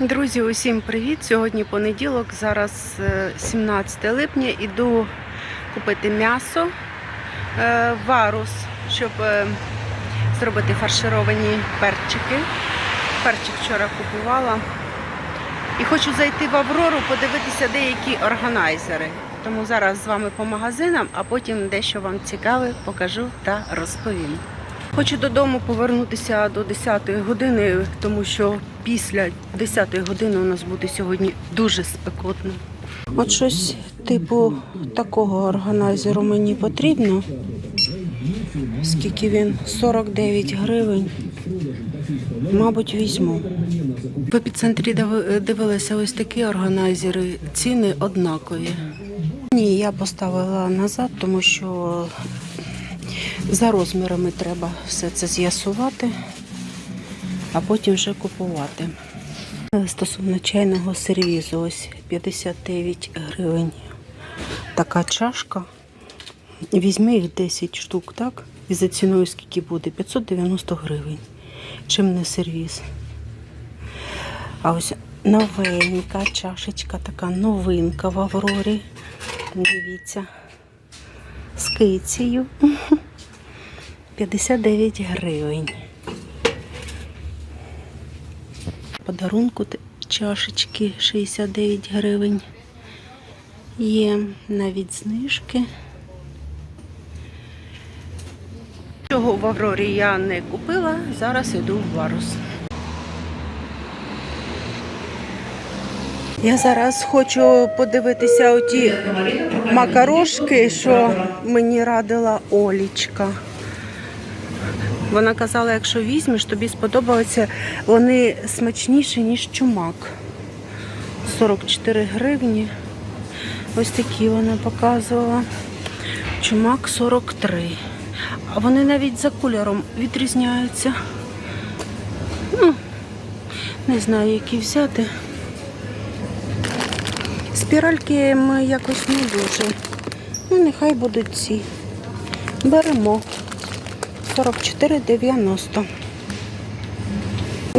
Друзі, усім привіт! Сьогодні понеділок, зараз е, 17 липня. Іду купити м'ясо е, варус, щоб е, зробити фаршировані перчики. Перчик вчора купувала. І хочу зайти в Аврору, подивитися деякі органайзери. Тому зараз з вами по магазинам, а потім дещо вам цікаве покажу та розповім. Хочу додому повернутися до 10 години, тому що після 10 години у нас буде сьогодні дуже спекотно. От щось типу такого органайзеру мені потрібно. Скільки він? 49 гривень. Мабуть, візьму. В епіцентрі дивилися ось такі органайзери. Ціни однакові. Ні, я поставила назад, тому що за розмірами треба все це з'ясувати, а потім вже купувати. Стосовно чайного сервізу, ось 59 гривень. Така чашка. Візьми їх 10 штук, так? І за ціною скільки буде? 590 гривень. Чим не сервіз. А ось новенька чашечка, така новинка в Аврорі. Дивіться. З кицею. 59 гривень. Подарунку чашечки 69 гривень. Є навіть знижки. Чого в Аврорі я не купила, зараз йду в Варус. Я зараз хочу подивитися оті макарошки, що мені радила Олічка. Вона казала, якщо візьмеш, тобі сподобаються, вони смачніші, ніж чумак. 44 гривні. Ось такі вона показувала. Чумак 43. А вони навіть за кольором відрізняються. Ну, не знаю, які взяти. Спіральки ми якось не дуже. Ну, нехай будуть ці. Беремо. 44,90.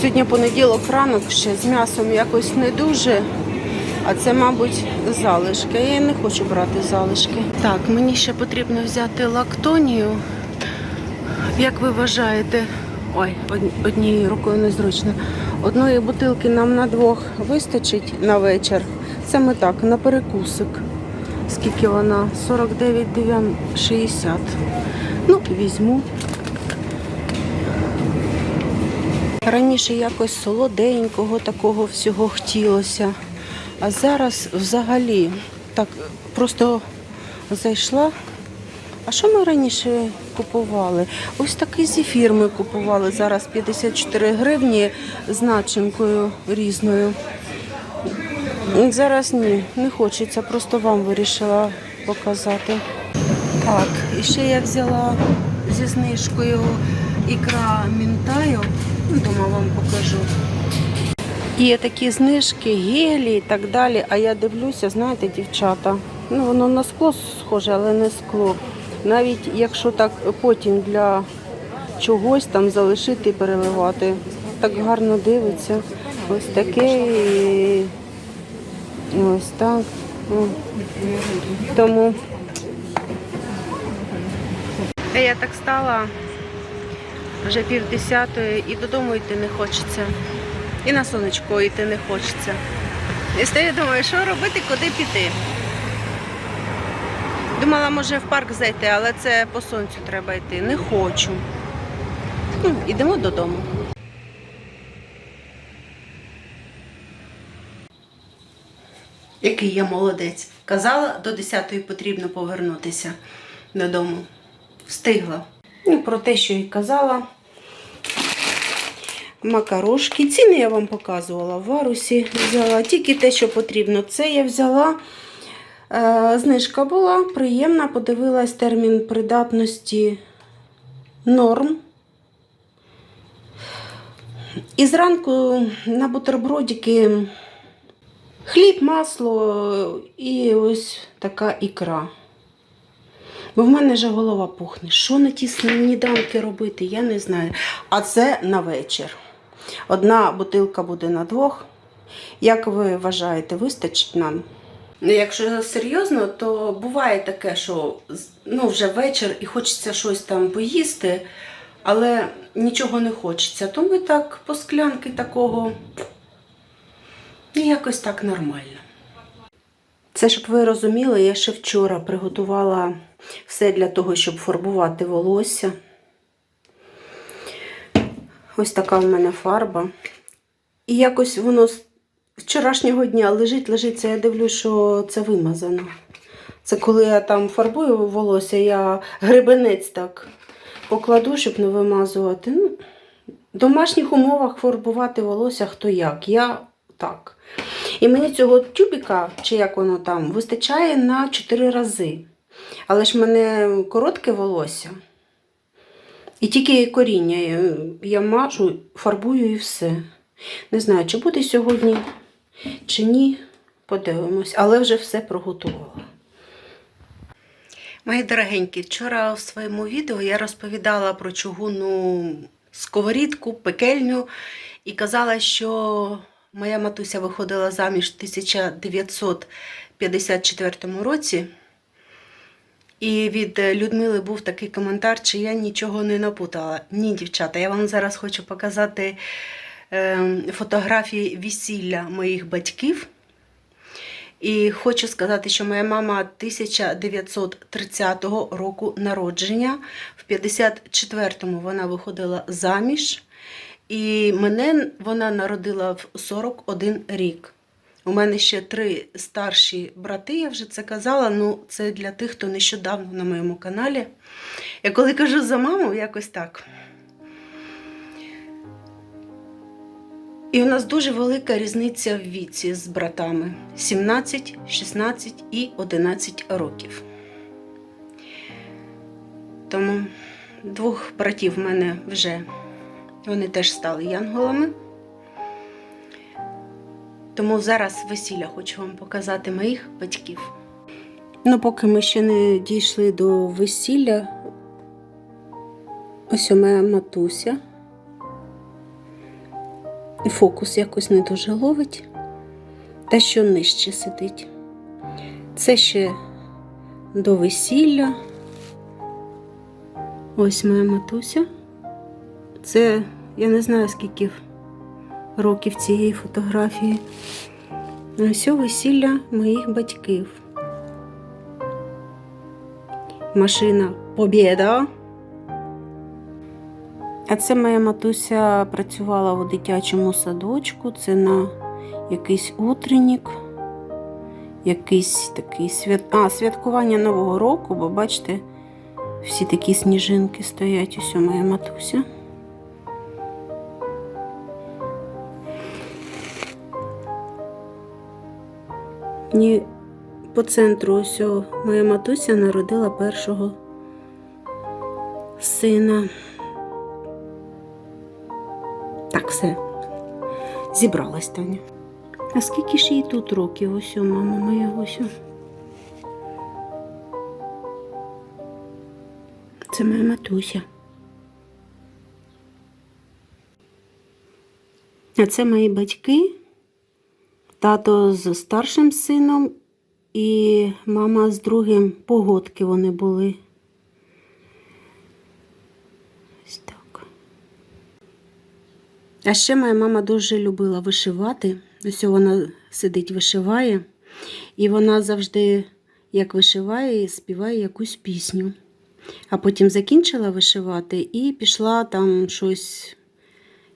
Сьогодні понеділок ранок ще з м'ясом якось не дуже. А це, мабуть, залишки. Я не хочу брати залишки. Так, мені ще потрібно взяти лактонію. Як ви вважаєте, ой, однією рукою незручно. Одної бутилки нам на двох вистачить на вечір. Саме так, на перекусик. Скільки вона? 49,60. Ну, візьму. Раніше якось солоденького такого всього хотілося. А зараз взагалі так просто зайшла. А що ми раніше купували? Ось такий зефір ми купували. Зараз 54 гривні з начинкою різною. Зараз ні, не хочеться, просто вам вирішила показати. Так, і ще я взяла зі знижкою ікра мінтаю. Ну, Дома вам покажу. Є такі знижки, гелі і так далі. А я дивлюся, знаєте, дівчата, ну воно на скло схоже, але не скло. Навіть якщо так потім для чогось там залишити і переливати, так гарно дивиться. Ось таке і ось так. Тому я так стала вже пів десятої і додому йти не хочеться. І на сонечко йти не хочеться. І стою, думаю, що робити, куди піти. Думала, може в парк зайти, але це по сонцю треба йти. Не хочу. Ну, Ідемо додому. Який я молодець. Казала, до 10-ї потрібно повернутися додому. Встигла. Ну, про те, що і казала. Макарошки. Ціни я вам показувала в варусі. Взяла тільки те, що потрібно. Це я взяла. Е, знижка була приємна. Подивилась термін придатності норм. І зранку на бутербродики хліб, масло і ось така ікра. Бо в мене вже голова пухне. Що на ті сніданки робити, я не знаю. А це на вечір. Одна бутилка буде на двох. Як ви вважаєте, вистачить нам? Якщо серйозно, то буває таке, що ну, вже вечір і хочеться щось там поїсти, але нічого не хочеться. То ми так по склянки такого і якось так нормально. Це, щоб ви розуміли, я ще вчора приготувала все для того, щоб фарбувати волосся. Ось така в мене фарба. І якось воно з вчорашнього дня лежить, лежить, я дивлюсь, що це вимазано. Це коли я там фарбую волосся, я гребенець так покладу, щоб не вимазувати. Ну, в домашніх умовах фарбувати волосся хто як. Я так. І мені цього тюбіка, чи як воно там, вистачає на 4 рази. Але ж в мене коротке волосся. І тільки коріння я- я мажу, фарбую і все. Не знаю, чи буде сьогодні, чи ні. Подивимось, але вже все проготувала. Мої дорогенькі, вчора у своєму відео я розповідала про чугунну сковорідку, пекельню і казала, що моя матуся виходила заміж в 1954 році. І від е, Людмили був такий коментар, чи я нічого не напутала. Ні, дівчата, я вам зараз хочу показати е, фотографії весілля моїх батьків. І хочу сказати, що моя мама 1930 року народження. В 54-му вона виходила заміж. І мене вона народила в 41 рік. У мене ще три старші брати, я вже це казала. Ну, це для тих, хто нещодавно на моєму каналі. Я коли кажу за маму, якось так. І у нас дуже велика різниця в віці з братами: 17, 16 і 11 років. Тому двох братів в мене вже вони теж стали янголами. Тому зараз весілля хочу вам показати моїх батьків. Ну, поки ми ще не дійшли до весілля, ось у моя матуся. І фокус якось не дуже ловить. Та що нижче сидить. Це ще до весілля. Ось моя матуся. Це я не знаю, скільки років цієї фотографії. Ось весілля моїх батьків. Машина Побєда. А це моя матуся працювала у дитячому садочку. Це на якийсь утреннік, якийсь такий свят... а, святкування Нового року, бо бачите, всі такі сніжинки стоять. Ось моя матуся. Ні, по центру ось моя матуся народила першого сина. Так, все. Зібралась Таня. А скільки ж їй тут років? Ось мама моя ось. Це моя матуся. А це мої батьки. Тато з старшим сином і мама з другим погодки вони були. Ось так. А ще моя мама дуже любила вишивати. Ось вона сидить, вишиває, і вона завжди, як вишиває, співає якусь пісню. А потім закінчила вишивати і пішла там щось,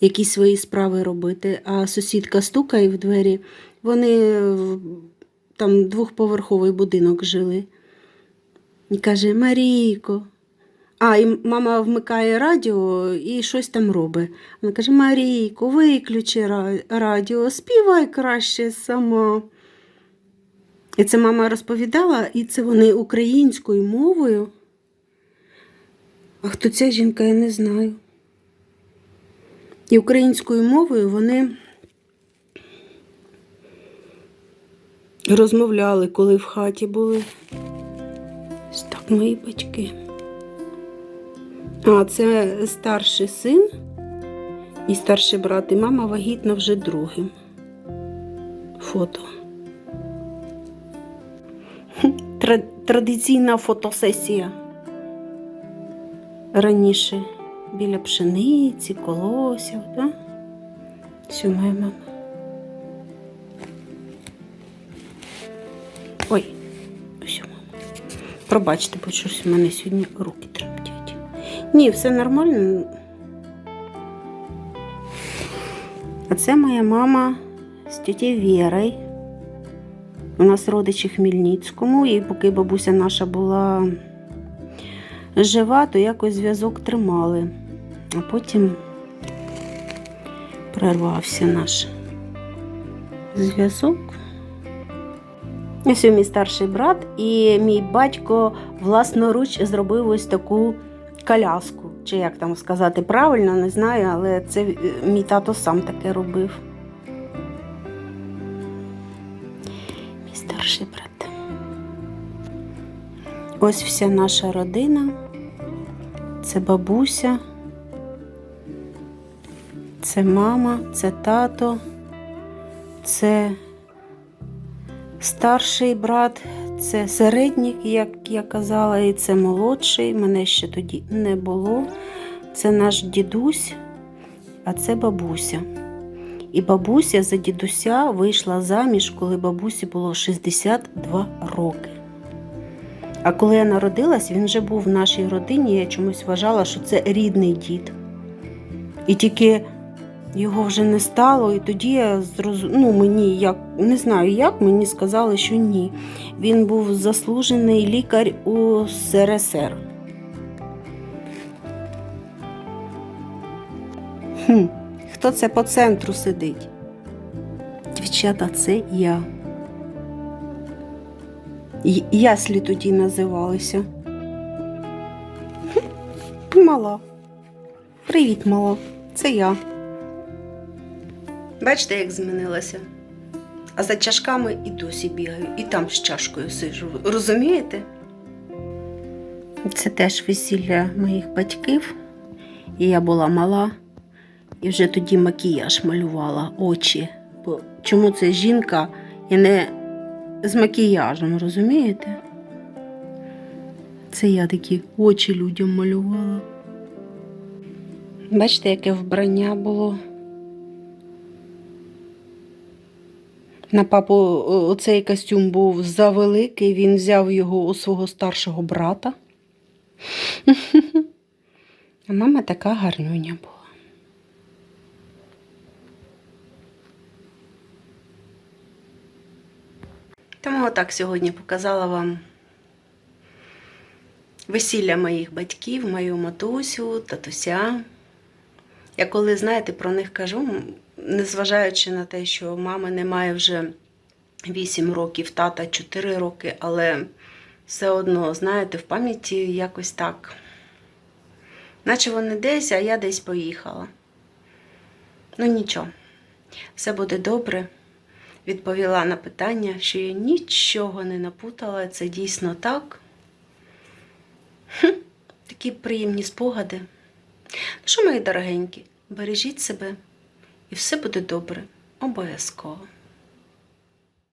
якісь свої справи робити. А сусідка стукає в двері. Вони там двохповерховий будинок жили. І каже: Марійко. А, і мама вмикає радіо і щось там робить. Вона каже: Марійко, виключи радіо, співай краще сама. І це мама розповідала, і це вони українською мовою. А хто ця жінка, я не знаю. І українською мовою вони розмовляли, коли в хаті були. Так мої батьки. А, це старший син і старший брат, і мама вагітна вже другим. фото. Традиційна фотосесія. Раніше біля пшениці, колосів, да? Все, моя мама. Ой, все, мама. Пробачте, бо щось у мене сьогодні руки тремтять. Ні, все нормально. А це моя мама з тітєю Вірою. У нас родичі Хмельницькому, і поки бабуся наша була жива, то якось зв'язок тримали. А потім прервався наш зв'язок. Ось мій старший брат, і мій батько власноруч зробив ось таку коляску. Чи як там сказати правильно, не знаю, але це е, мій тато сам таке робив. Мій старший брат. Ось вся наша родина. Це бабуся, це мама, це тато, це старший брат, це середній, як я казала, і це молодший. Мене ще тоді не було. Це наш дідусь, а це бабуся. І бабуся за дідуся вийшла заміж, коли бабусі було 62 роки. А коли я народилась, він вже був в нашій родині. Я чомусь вважала, що це рідний дід. І тільки його вже не стало, і тоді я зрозу... ну, мені як не знаю як, мені сказали, що ні. Він був заслужений лікар у СРСР. Хм, хто це по центру сидить? Дівчата, це я. Яслі тоді називалися. Хм, Мала. Привіт, мала. Це я. Бачите, як змінилася? А за чашками і досі бігаю, і там з чашкою сижу. Розумієте? Це теж весілля моїх батьків. І я була мала, і вже тоді макіяж малювала очі. Бо чому це жінка і не з макіяжем, розумієте? Це я такі очі людям малювала. Бачите, яке вбрання було. На папу о- оцей костюм був завеликий, він взяв його у свого старшого брата. А мама така гарнюня була. Тому отак сьогодні показала вам весілля моїх батьків, мою матусю, татуся. Я коли, знаєте, про них кажу, незважаючи на те, що мами немає вже 8 років, тата 4 роки, але все одно, знаєте, в пам'яті якось так. Наче вони десь, а я десь поїхала. Ну нічого, все буде добре. Відповіла на питання, що я нічого не напутала, це дійсно так. Хм, такі приємні спогади. Ну що, мої дорогенькі, бережіть себе, і все буде добре, обов'язково.